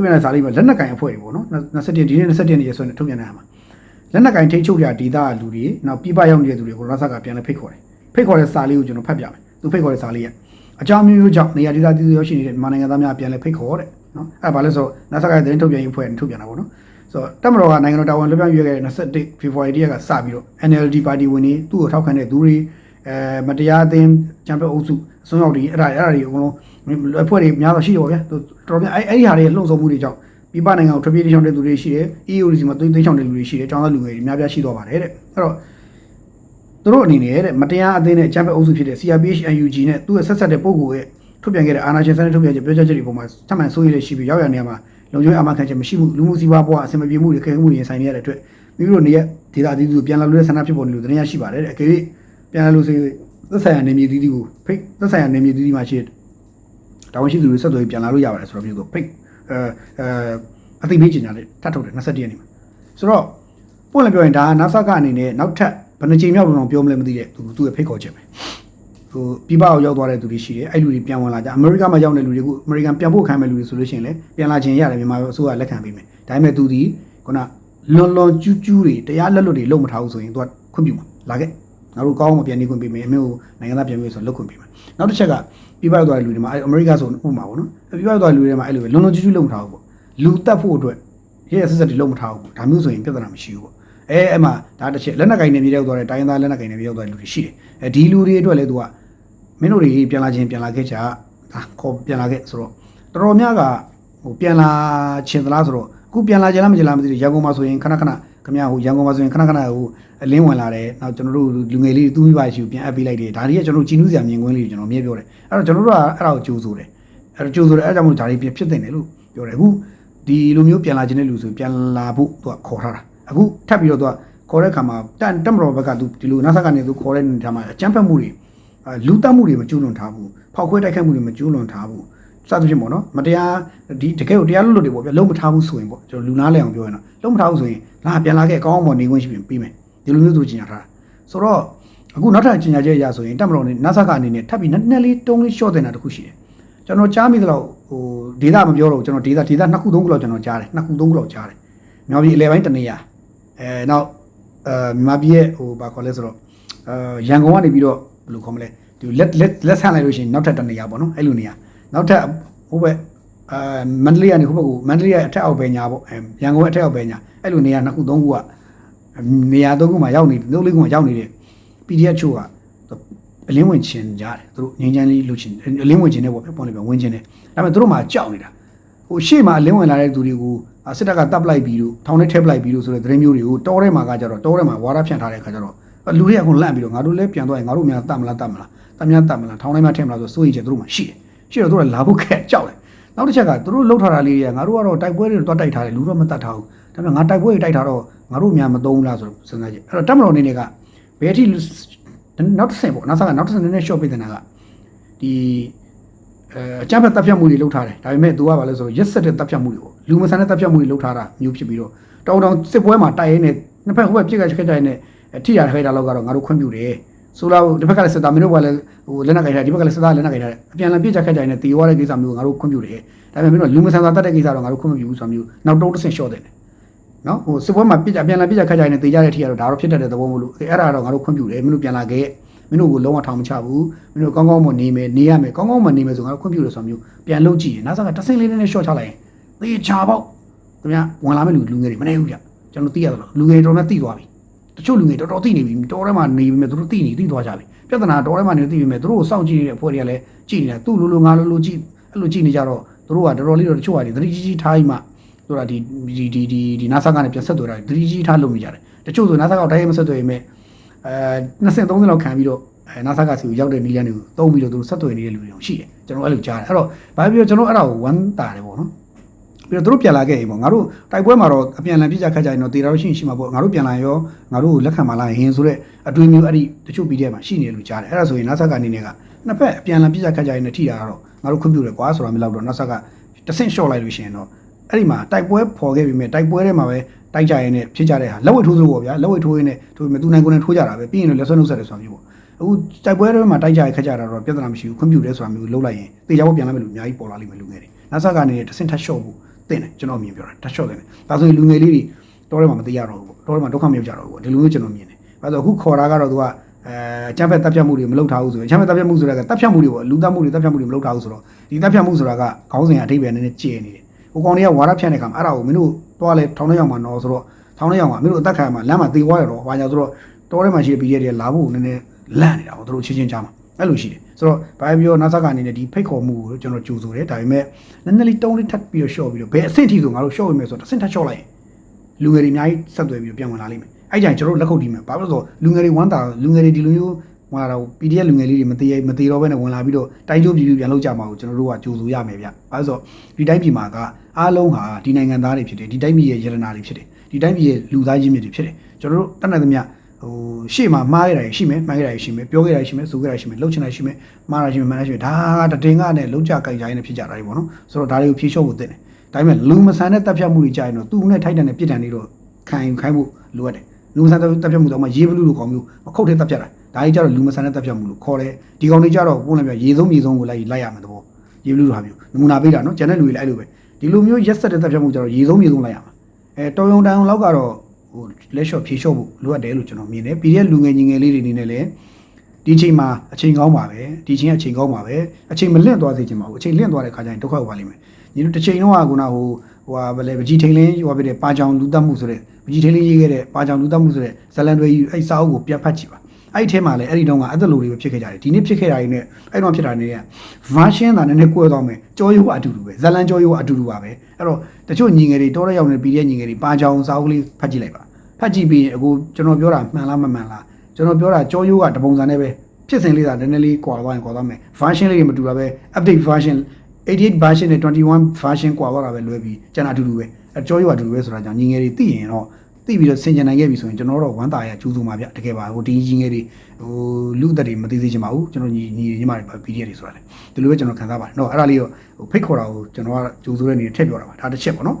ထုတ်ပြန်တဲ့စာလေးမှာလက်နက်ကင်အဖွဲ့တွေပေါ့နော်21ဒီနေ့21ရက်ဆိုရင်ထုတ်ပြန်တဲ့ဟာမှာလက်နက်ကင်ထိတ်ချုပ်ရဒေတာလူတွေနောက်ပြပရောက်နေတဲ့သူတွေကိုနာဆာကပြန်လဲဖိတ်ခေါ်တယ်ဖိတ်ခေါ်တဲ့စာလေးကိုကျွန်တော်ဖတ်ပြမယ်သူဖိတ်ခေါ်တဲ့စာလေးကအကြောင်းမျိုးမျိုးကြောင့်နေရာဒေတာတည်တည်ရောက်ရှိနေတဲ့မြန်မာနိုင်ငံသားများပြန်လဲဖိတ်ခေါ်တဲ့နော်အဲ့ဒါဘာလဲဆိုတော့နာဆာကတဲ့ထုတ်ပြန်ရေးအဖွဲ့ထုတ်ပြန်တာပေါ့နော်ဆိုတော့တက်မတော်ကနိုင်ငံတော်တာဝန်လွှဲပြောင်းရွေးခဲ့တဲ့21 February တရက်ကစပြီးတော့ NLD ပါတီဝင်တွေသူ့ကိုထောက်ခံတဲ့သူတွေအဲမတရားအသင်းချမ်ပီယံအုပ်စုအစွန်းရောက်တွေအဲ့ဒါအဲ့ဒါတွေအကုန်လုံး အဖွဲ့တွေများတော့ရှိတော့ဗျာတော်တော်များအဲ့အဲ့ဒီဟာတွေလှုံ့ဆော်မှုတွေကြောင့်ပြပနိုင်ငံကိုထွက်ပြေးတိချောင်းတဲ့သူတွေရှိတယ် EODC မှာသိသိချောင်းတဲ့လူတွေရှိတယ်ကျောင်းသားလူငယ်တွေများပြားရှိတော့ပါတယ်တဲ့အဲ့တော့သူတို့အနေနဲ့တဲ့မတရားအသင်းနဲ့ချမ်ပီယံအုပ်စုဖြစ်တဲ့ CRPH NUG နဲ့သူ့ရဲ့ဆက်ဆက်တဲ့ပုံကိုရဲ့ထုတ်ပြန်ခဲ့တဲ့အာဏာရှင်စနစ်ထုတ်ပြန်ချက်ပြောချက်ချက်တွေပေါ်မှာထမှန်ဆိုးရည်ရှိပြီးရောက်ရနေရမှာလုံခြုံရေးအမှန်ခံချက်မရှိမှုလူမှုစီးပွားဘဝအဆင်မပြေမှုတွေခဲမှုတွေဆိုင်နေရတဲ့အတွက်မိမိတို့နေရဒေတာအသီးသီးကိုပြန်လာလို့တဲ့ဆန္ဒဖြစ်ပေါ်နေလို့တင်ရရှိပါတယ်တဲ့အကယ်၍ပြန်လာလို့ဆိုသက်ဆိုင်ရာနေမြေသီးသီးကိုဖိတ်သက်ဆိုင်ရာနေမြေသီးသီးမှာရှိတဲ့ တာဝန်ရှိသူတွေဆက်သွယ်ပြန်လာလို့ရပါတယ်ဆိုတော့မျိုးကိုဖိတ်အဲအဲအသိပေးချင်ကြတယ်ထပ်ထုတ်တယ်21ရက်နေ့မှာဆိုတော့ပို့လည်းပြောရင်ဒါက NASA ကအနေနဲ့နောက်ထပ်ဘယ်နှချိန်မြောက်လို့တော့ပြောမလဲမသိတဲ့သူသူရဲ့ဖိတ်ခေါ်ချက်ပဲဟိုပြပအောင်ရောက်သွားတဲ့သူတွေရှိတယ်အဲ့လူတွေပြန်ဝင်လာကြအမေရိကမှာရောက်တဲ့လူတွေကအမေရိကန်ပြန်ဖို့ခံမဲ့လူတွေဆိုလို့ရှိရင်လည်းပြန်လာခြင်းရတယ်မြန်မာအစိုးရလက်ခံပေးမယ်ဒါပေမဲ့သူဒီခုနလွန်လွန်ကျူးကျူးတွေတရားလက်လွတ်တွေလုံးမထားဘူးဆိုရင်သူကခွင့်ပြုမှာလာခဲ့ ငါတို့ကောင်းအောင်ပြန်နေခွင့်ပေးမယ်အမေကိုနိုင်ငံသားပြန်ပေးဆိုလွတ်ခွင့်ပေးမယ်နောက်တစ်ချက်ကပြပရောက်သွားတဲ့လူတွေမှာအဲ့အမေရိကဆိုဥပမာပေါ့နော်ပြပရောက်သွားတဲ့လူတွေမှာအဲ့လိုပဲလွန်လွန်ကျူးကျူးလုံးမထားဘူးပေါ့လူတက်ဖို့အတွက်ရဲရဲဆက်ဆက်တွေလုံးမထားဘူးပေါ့ဒါမျိုးဆိုရင်ပြဿနာမရှိဘူးပေါ့အဲအဲ့မှာဒါတစ်ချက်လက်နက်ကင်နေမြေရောက်သွားတဲ့တိုင်းသားလက်နက်ကင်နေမြေရောက်သွားတဲ့လူတွေရှိတယ်အဲဒီလူတွေအတွက်လည်းသူကမင်းတို့တွေပြန်လာခြင်းပြန်လာခဲ့ကြဒါခေါ်ပြန်လာခဲ့ဆိုတော့တော်တော်များကဟိုပြန်လာခြင်းသလားဆိုတော့အခုပြန်လာခြင်းလားမခြင်းလားမသိဘူးရန်ကုန်မှာဆိုရင်ခဏခဏ ခမရဟိုရန်ကုန်မှာဆိုရင်ခဏခဏဟိုအလင်းဝင်လာတယ်နောက်ကျွန်တော်တို့လူငယ်လေးတွေသူ့မိဘရှိကိုပြန်အပ်ပေးလိုက်တယ်ဒါတွေကကျွန်တော်တို့ကြည်နူးစရာမြင်ကွင်းလေးတွေကျွန်တော်မြင်ပြောတယ်အဲ့တော့ကျွန်တော်တို့ကအဲ့ဒါကိုကြိုးဆိုတယ်အဲ့တော့ကြိုးဆိုတယ်အဲ့ဒါကြောင့်မို့ဒါတွေဖြစ်တင်တယ်လို့ပြောတယ်အခုဒီလိုမျိုးပြန်လာခြင်းတဲ့လူဆိုပြန်လာဖို့သူကခေါ်ထားတာအခုထပ်ပြီးတော့သူကခေါ်တဲ့ခါမှာတန်တက်မတော်ဘက်ကသူဒီလိုနာဆာကနေသူခေါ်တဲ့နေရာမှာအကြမ်းဖက်မှုတွေအဲလူတက်မှုတွေမကျူးလွန်ထားဘူးဖောက်ခွဲတိုက်ခိုက်မှုတွေမကျူးလွန်ထားဘူး စသဖြင့်ပေါ့နော်မတရားဒီတကယ်ကိုတရားလွတ်လွတ်တွေပေါ့ဗျလုံးမထားဘူးဆိုရင်ပေါ့ကျွန်တော်လူနာလဲအောင်ပြောရင်တော့လုံးမထားဘူးဆိုရင်လာပြန်လာခဲ့အကောင်းအောင်ပေါ့နေခွင့်ရှိပြင်ပြီးမယ်ဒီလိုမျိုးသူကျင်ညာထားတာဆိုတော့အခုနောက်ထပ်ကျင်ညာချက်အရဆိုရင်တက်မတော်နဲ့နာဆာကအနေနဲ့ထပ်ပြီးနက်နက်လေးတုံးလေးရှော့တင်တာတခုရှိတယ်ကျွန်တော်ကြားမိသလောက်ဟိုဒေတာမပြောတော့ဘူးကျွန်တော်ဒေတာဒေတာနှစ်ခုသုံးခုလောက်ကျွန်တော်ကြားတယ်နှစ်ခုသုံးခုလောက်ကြားတယ်မြောက်ပြည်အလဲပိုင်းတနေရအဲနောက်အဲမြန်မာပြည်ရဲ့ဟိုဘာခေါ်လဲဆိုတော့အဲရန်ကုန်ကနေပြီးတော့ဘယ်လိုခေါ်မလဲဒီလက်လက်လက်ဆန့်လိုက်လို့ရှိရင်နောက်ထပ်တနေရပေါ့နော်အဲ့လိုနေရ နောက်ထပ်ဟိုဘက်အဲမန္တလေးကနေဟိုဘက်ကိုမန္တလေးရဲ့အထက်အောက်ပဲညာပေါ့အဲရန်ကုန်ရဲ့အထက်အောက်ပဲညာအဲ့လိုနေရနှစ်ခုသုံးခုကနေရာသုံးခုမှာရောက်နေသုံးလေးခုမှာရောက်နေတဲ့ PDF ချို့ကအလင်းဝင်ခြင်းကြတယ်သူတို့ငင်းချမ်းလေးလုပ်ခြင်းအလင်းဝင်ခြင်းနဲ့ပေါ့ပြပေါ့လေပြဝင်ခြင်းနဲ့ဒါပေမဲ့သူတို့မှကြောက်နေတာဟိုရှေ့မှာအလင်းဝင်လာတဲ့သူတွေကိုစစ်တပ်ကတပ်ပလိုက်ပြီးတော့ထောင်ထဲထည့်ပလိုက်ပြီးတော့ဆိုတဲ့သတင်းမျိုးတွေကိုတောထဲမှာကကြတော့တောထဲမှာဝါရဖြန့်ထားတဲ့ခါကျတော့လူတွေကအခုလန့်ပြီးတော့ငါတို့လည်းပြန်သွားရင်ငါတို့များတတ်မလားတတ်မလားတများတတ်မလားထောင်ထဲမှာထည့်မလားဆိုစိုးရိမ်ချက်သူတို့မှရှိတယ် ရှိတော့သူတို့ကလာဖို့ခက်ကြောက်တယ်နောက်တစ်ချက်ကသူတို့လှုပ်ထားတာလေးတွေကငါတို့ကတော့တိုက်ပွဲတွေတော့တိုက်ထားတယ်လူတော့မတတ်ထားဘူးဒါပေမဲ့ငါတိုက်ပွဲတွေတိုက်ထားတော့ငါတို့များမသုံးဘူးလားဆိုတော့စဉ်းစားကြည့်အဲ့တော့တက်မတော်နေနေကဘယ်အထိနောက်တစ်ဆင့်ပေါ့နောက်ဆက်ကနောက်တစ်ဆင့်နည်းနည်း short ပေးတဲ့နာကဒီအဲအကြမ်းဖက်တပ်ဖြတ်မှုတွေလုပ်ထားတယ်ဒါပေမဲ့ तू ကဘာလဲဆိုတော့ရက်ဆက်တဲ့တပ်ဖြတ်မှုတွေပေါ့လူမဆန်တဲ့တပ်ဖြတ်မှုတွေလုပ်ထားတာမျိုးဖြစ်ပြီးတော့တောင်းတောင်းစစ်ပွဲမှာတိုက်ရဲနဲ့နှစ်ဖက်ဟိုဘက်ပြစ်ခတ်ခက်ကြရင်နဲ့ထိရခိုက်တာလောက်ကတော့ငါတို့ခွင့်ပြုတယ် ဆိုတော့ဒီဘက်ကလည်းစစ်သားမင်းတို့ကလည်းဟိုလက်နက်ကိုင်ထားဒီဘက်ကလည်းစစ်သားလက်နက်ကိုင်ထားအပြန်လည်ပြစ်ချခက်ကြရင်နဲ့တေဝါတဲ့ကိစ္စမျိုးငါတို့ခွင့်ပြုတယ်ဒါပေမဲ့မင်းတို့လူမဆန်တာတတ်တဲ့ကိစ္စတော့ငါတို့ခွင့်မပြုဘူးဆိုတာမျိုးနောက်တုံးတစ်ဆင့် short တယ်နော်ဟိုစစ်ပွဲမှာပြစ်အပြန်လည်ပြစ်ချခက်ကြရင်နဲ့တေကြတဲ့အထိကတော့ဒါတော့ဖြစ်တတ်တဲ့သဘောမလို့အဲ့ဒါတော့ငါတို့ခွင့်ပြုတယ်မင်းတို့ပြန်လာခဲ့မင်းတို့ကိုလုံးဝထောင်မချဘူးမင်းတို့ကောင်းကောင်းမနေမယ်နေရမယ်ကောင်းကောင်းမနေမယ်ဆိုငါတို့ခွင့်ပြုတယ်ဆိုတာမျိုးပြန်လုပ်ကြည့်ရင်နောက်ဆက်ကတဆင့်လေးနဲ့ short ချလိုက်ရင်သေချာပေါ့ခင်ဗျာဝင်လာမယ့်လူလူငယ်တွေမနေဘူးကြကျွန်တော်သိရသလားလူငယ်တော်နဲ့သိသွားပြီတ ချို့လူငယ်တော်တော်သိနေပြီတော်ထဲမှာနေပြီမဲ့သူတို့သိနေသိသွားကြပြီပြဿနာတော်ထဲမှာနေသိပြီမဲ့သူတို့ကိုစောင့်ကြည့်နေတဲ့အဖွဲ့တွေကလည်းကြည့်နေတာသူ့လိုလိုငါလိုလိုကြည့်အဲ့လိုကြည့်နေကြတော့သူတို့ကတော်တော်လေးတော့တချို့ကဒီသတိကြီးကြီးထားပြီးမှတို့ကဒီဒီဒီဒီဒီနာဆာကနေပြန်ဆက်သွယ်တာသတိကြီးထားလုပ်နေကြတယ်တချို့ဆိုနာဆာကတိုင်းမဆက်သွယ်ရင်မဲ့အဲ20 30လောက်ခံပြီးတော့အဲနာဆာကစီကိုရောက်တဲ့နီလန်တွေကိုတုံးပြီးတော့သူတို့ဆက်သွယ်နေတဲ့လူတွေရှိတယ်ကျွန်တော်အဲ့လိုကြားတယ်အဲ့တော့ဘာဖြစ်ပြောကျွန်တော်အဲ့ဒါကိုဝမ်းတာတယ်ပေါ့နော် ပြီးတော့သူတို့ပြန်လာခဲ့ရင်ပေါ့ငါတို့တိုက်ပွဲမှာတော့အပြန်အလှန်ပြစ်ကြခတ်ကြရင်တော့တေတာတော့ရှိရင်ရှိမှာပေါ့ငါတို့ပြန်လာရောငါတို့လက်ခံမလာရင်ဆိုတဲ့အတွေးမျိုးအဲ့ဒီတချို့ PDF မှာရှိနေလို့ကြားတယ်အဲ့ဒါဆိုရင်နာဆာကနေနေကနှစ်ဖက်အပြန်အလှန်ပြစ်ကြခတ်ကြရင်လည်းထိတာကတော့ငါတို့ခွင့်ပြုတယ်ကွာဆိုတာမျိုးလောက်တော့နာဆာကတဆင့်လျှော့လိုက်လို့ရှိရင်တော့အဲ့ဒီမှာတိုက်ပွဲဖော်ခဲ့ပြီမဲ့တိုက်ပွဲထဲမှာပဲတိုက်ကြရင်နဲ့ဖြစ်ကြတဲ့ဟာလက်ဝဲထိုးသလိုပေါ့ဗျာလက်ဝဲထိုးရင်းနဲ့ထိုးပြီးမဲ့သူနိုင်ကိုယ်နဲ့ထိုးကြတာပဲပြီးရင်လည်းလက်ဆွဲနှုတ်ဆက်တယ်ဆိုတာမျိုးပေါ့အခုတိုက်ပွဲတွေမှာတိုက်ကြရခက်ကြတာတော့ပြဿနာမရှိဘူးခွင့်ပြုတယ်ဆိုတာမျိုးလုပ်လိုက်ရင်တေချာဖို့ပြန်လာမယ်လို့အများကြီးပေါ်လာလိမ့်မယ်လူငယ်တွေနာဆာကနေတဆင့်ထပ်လျှော့ဖို့ တင်တယ်ကျွန်တော်မြင်ပြောတာတက်ရှော့တင်တယ်ဒါဆိုရင်လူငယ်လေးတွေတော်ထဲမှာမသိရတော့ဘူးပေါ့တော်ထဲမှာဒုက္ခမရောက်ကြတော့ဘူးပေါ့ဒီလိုမျိုးကျွန်တော်မြင်တယ်အဲဒါအခုခေါ်တာကတော့သူကအဲချမ်းဖက်တပ်ဖြတ်မှုတွေမလုပ်ထားဘူးဆိုရင်ချမ်းဖက်တပ်ဖြတ်မှုဆိုတာကတပ်ဖြတ်မှုတွေပေါ့လူတပ်မှုတွေတပ်ဖြတ်မှုတွေမလုပ်ထားဘူးဆိုတော့ဒီတပ်ဖြတ်မှုဆိုတာကခေါင်းစဉ်အဓိပ္ပာယ်နည်းနည်းကျဲနေတယ်ဟိုကောင်တွေကဝါရဖြန့်တဲ့ခါမှာအဲ့ဒါကိုမင်းတို့သွားလဲထောင်းထဲရောက်မှာနော်ဆိုတော့ထောင်းထဲရောက်မှာမင်းတို့အသက်ခံမှာလမ်းမှာသေသွားရတော့ဘာကြောင့်ဆိုတော့တော်ထဲမှာရှိတဲ့ PDF တွေလာဖို့နည်းနည်းလန့်နေတာပေါ့သူတို့ချင်းချင်းကြားမှာအဲ့လိုရှိတယ် ဆိုတော့ဘာပဲပြော NASA ကနေနဲ့ဒီဖိတ်ခေါ်မှုကိုကျွန်တော်ကြိုဆိုတယ်ဒါပေမဲ့နည်းနည်းလေးတုံးလေးထပ်ပြီးတော့ short ပြီးတော့ဘယ်အဆင့်ထိဆိုငါတို့ short ဝင်မယ်ဆိုတော့တစ်ဆင့်ထပ် short လိုက်ရင်လူငယ်တွေအများကြီးဆက်သွယ်ပြီးတော့ပြန်ဝင်လာလိမ့်မယ်အဲ့ကြရင်ကျွန်တော်တို့လက်ခုပ်တီးမယ်ဘာလို့လဲဆိုတော့လူငယ်တွေဝမ်းတာလူငယ်တွေဒီလိုမျိုးဝင်လာတော့ PDF လူငယ်လေးတွေမသေးမသေးတော့ဘဲနဲ့ဝင်လာပြီးတော့တိုင်းကျိုးပြည်ပြည်ပြန်လောက်ကြမှာကိုကျွန်တော်တို့ကကြိုဆိုရမယ်ဗျ။အဲဒါဆိုဒီတိုင်းပြည်မှာကအားလုံးဟာဒီနိုင်ငံသားတွေဖြစ်တယ်ဒီတိုင်းပြည်ရဲ့ရတနာတွေဖြစ်တယ်ဒီတိုင်းပြည်ရဲ့လူသားချင်းမြစ်တွေဖြစ်တယ်ကျွန်တော်တို့တတ်နိုင်သမျှ ဟိုရှေ့မှာမှားရတာရှိမယ်မှန်ရတာရှိမယ်ပြောခဲ့တာရှိမယ်ဆိုခဲ့တာရှိမယ်လှုပ်ချင်တာရှိမယ်မှားတာရှိမယ်မှန်တာရှိမယ်ဒါကတည်ငါနဲ့လုံးကြကြိုက်ကြိုင်းနဲ့ဖြစ်ကြတာတွေပေါ့နော်ဆိုတော့ဒါတွေကိုဖြေလျှော့ဖို့တင်တယ်ဒါပေမဲ့လူမဆန်တဲ့တပ်ဖြတ်မှုတွေကြာရင်တော့သူ့နဲ့ထိုက်တန်တဲ့ပြစ်ဒဏ်တွေတော့ခံယူခိုင်းဖို့လိုအပ်တယ်လူမဆန်တဲ့တပ်ဖြတ်မှုတော့မှရေးဘလူးလိုကောင်မျိုးမခုတ်တဲ့တပ်ဖြတ်တာဒါကြီးကြတော့လူမဆန်တဲ့တပ်ဖြတ်မှုလို့ခေါ်တယ်ဒီကောင်တွေကြတော့ပုံလည်းပြရေဆုံးမြေဆုံးကိုလိုက်လိုက်ရမယ်တော့ရေးဘလူးလိုဟာမျိုးနမူနာပေးတာနော်ကျန်တဲ့လူတွေလည်းအဲ့လိုပဲဒီလိုမျိုးရက်ဆက်တဲ့တပ်ဖြတ်မှုကြတော့ရေဆုံးမြေဆုံးလိုက်ရမှာအဲတော်ယုံတန်လောက်ကတော့ ဟိုလက်လျှော့ဖြေလျှော့ဖို့လိုအပ်တယ်လို့ကျွန်တော်မြင်တယ်ပြီးတဲ့လူငယ်ညီငယ်လေးတွေအနေနဲ့လည်းဒီချိန်မှာအချိန်ကောင်းပါပဲဒီချိန်ကအချိန်ကောင်းပါပဲအချိန်မလင့်သွားစေချင်ပါဘူးအချိန်လင့်သွားတဲ့ခါကျရင်ဒုက္ခရောက်ပါလိမ့်မယ်ညီတို့တစ်ချိန်လုံးကခုနဟိုဟိုဟာဗလဲပကြီးထိန်လင်းဟိုပြတဲ့ပါကြောင်လူတက်မှုဆိုတဲ့ပကြီးထိန်လင်းရေးခဲ့တဲ့ပါကြောင်လူတက်မှုဆိုတဲ့ဇလန်တွေအဲ့စာအုပ်ကိုပြတ်ဖတ်ကြည့်ပါ အဲ့ဒီထဲမှာလည်းအဲ့ဒီတုန်းကအဲ့လိုတွေပဲဖြစ်ခဲ့ကြတယ်ဒီနေ့ဖြစ်ခဲ့တာတွေနဲ့အဲ့တော့ဖြစ်တာတွေနဲ့ version တာနည်းနည်းကွဲသွားမယ်ကြောရိုးကအတူတူပဲဇလန်ကြောရိုးကအတူတူပါပဲအဲ့တော့တချို့ညီငယ်တွေတောရရောက်နေပြီးတဲ့ညီငယ်တွေပါကြောင်စာအုပ်ကလေးဖတ်ကြည့်လိုက်ပါဖတ်ကြည့်ပြီးရင်အခုကျွန်တော်ပြောတာမှန်လားမမှန်လားကျွန်တော်ပြောတာကြောရိုးကတပုံစံနဲ့ပဲဖြစ်စဉ်လေးသာနည်းနည်းလေးကွာသွားရင်ကွာသွားမယ် version လေးတွေမတူတာပဲ update version 88 version နဲ့21 version ကွာသွားတာပဲလွဲပြီးကျန်တာအတူတူပဲအကြောရိုးကအတူတူပဲဆိုတာကြောင့်ညီငယ်တွေသိရင်တော့ သိပြီးတော့ဆင်ကျင်နိုင်ခဲ့ပြီဆိုရင်ကျွန်တော်တို့ဝမ်းသာရကျူးစုမှာဗျတကယ်ပါဟိုဒီညီငယ်တွေဟိုလူအသက်တွေမသိသေးချင်ပါဘူးကျွန်တော်ညီညီညီမတွေပါ PDF တွေဆိုတာလေဒီလိုပဲကျွန်တော်ခံစားပါတယ်နော်အဲ့ဒါလေးတော့ဟိုဖိတ်ခေါ်တာကိုကျွန်တော်ကကျူးစုတဲ့အနေနဲ့ထည့်ပြောတာပါဒါတစ်ချက်ပေါ့နော်